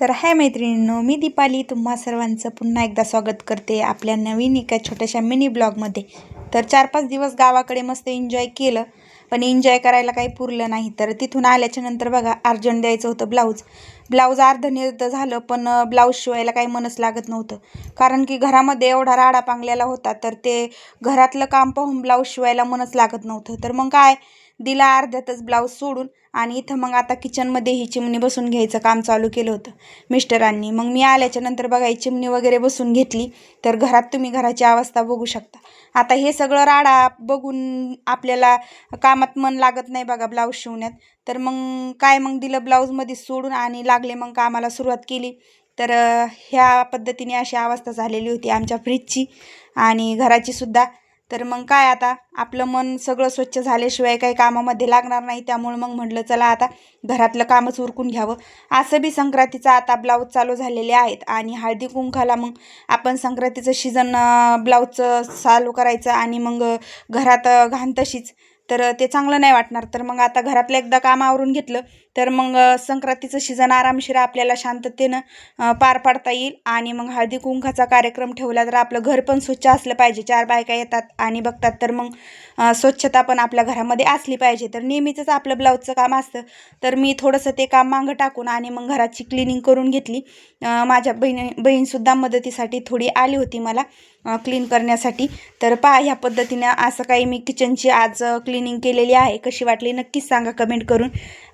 तर हाय मैत्रिणींनो मी दीपाली. तुम्हा सर्वांचं पुन्हा एकदा स्वागत करते आपल्या नवीन एका छोट्याशा मिनी ब्लॉगमध्ये. तर चार पाच दिवस गावाकडे मस्त एन्जॉय केलं पण एन्जॉय करायला काही पुरलं नाही. तर तिथून आल्याच्यानंतर बघा अर्जंट द्यायचं होतं ब्लाऊज. ब्लाऊज अर्धनिर्ध झालं पण ब्लाऊज शिवायला काही मनच लागत नव्हतं. कारण की घरामध्ये एवढा राडा पांगलेला होता तर ते घरातलं काम पाहून ब्लाऊज शिवायला मनच लागत नव्हतं. तर मग काय? दिला अर्ध्यातच ब्लाऊज सोडून आणि इथं मग आता किचनमध्ये ही चिमणी बसून घ्यायचं काम चालू केलं होतं मिस्टरांनी. मग मी आल्याच्यानंतर बघा ही चिमणी वगैरे बसून घेतली तर घरात तुम्ही घराची अवस्था बघू शकता. आता हे सगळं राडा बघून आपल्याला कामात मन लागत नाही बघा ब्लाऊज शिवण्यात. तर मग काय? मग दिलं ब्लाऊजमध्ये सोडून आणि लागले मग कामाला सुरुवात केली. तर ह्या पद्धतीने अशी अवस्था झालेली होती आमच्या फ्रीजची आणि घराची सुद्धा. तर मग काय आता आपलं मन सगळं स्वच्छ झाल्याशिवाय काही कामामध्ये लागणार नाही. त्यामुळे मग म्हटलं चला आता घरातलं कामच उरकून घ्यावं. असं बी संक्रांतीचा आता ब्लाऊज चालू झालेले आहेत आणि हळदी कुंकाला मग आपण संक्रांतीचं सीझन ब्लाऊजचं चालू करायचं आणि मग घरात घाण तशीच. तर ते चांगलं नाही वाटणार. तर मग आता घरातलं एकदा काम आवरून घेतलं तर मग संक्रांतीचं सीझन आरामशीर आपल्याला शांततेनं पार पाडता येईल. आणि मग हळदी कुंकाचा कार्यक्रम ठेवला तर आपलं घर पण स्वच्छ असलं पाहिजे. चार बायका येतात आणि बघतात. तर मग स्वच्छता पण आपल्या घरामध्ये असली पाहिजे. तर नेहमीचंच आपलं ब्लाऊजचं काम असतं. तर मी थोडंसं ते काम मागं टाकून आणि मग घराची क्लिनिंग करून घेतली. माझ्या बहिणी बहीणसुद्धा मदतीसाठी थोडी आली होती मला क्लीन करण्यासाठी. तर पहा ह्या पद्धतीनं असं काही मी किचनची आज क्लिनिंग केलेली आहे. कशी वाटली नक्कीच सांगा कमेंट करून.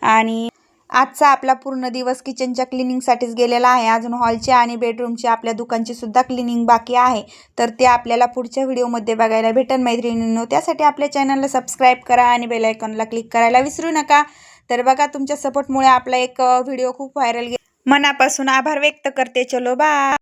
आणि आजचा आपला पूर्ण दिवस किचनच्या क्लिनिंगसाठीच गेलेला आहे. अजून हॉलची आणि बेडरूमची आपल्या दुकानची सुद्धा क्लिनिंग बाकी आहे. तर ते आपल्याला पुढच्या व्हिडिओमध्ये बघायला भेटेल मैत्रिणींनो. त्यासाठी आपल्या चॅनलला सबस्क्राईब करा आणि बेलायकॉनला क्लिक करायला विसरू नका. तर बघा तुमच्या सपोर्टमुळे आपला एक व्हिडिओ खूप व्हायरल गे मनापासून आभार व्यक्त करते. चलो बा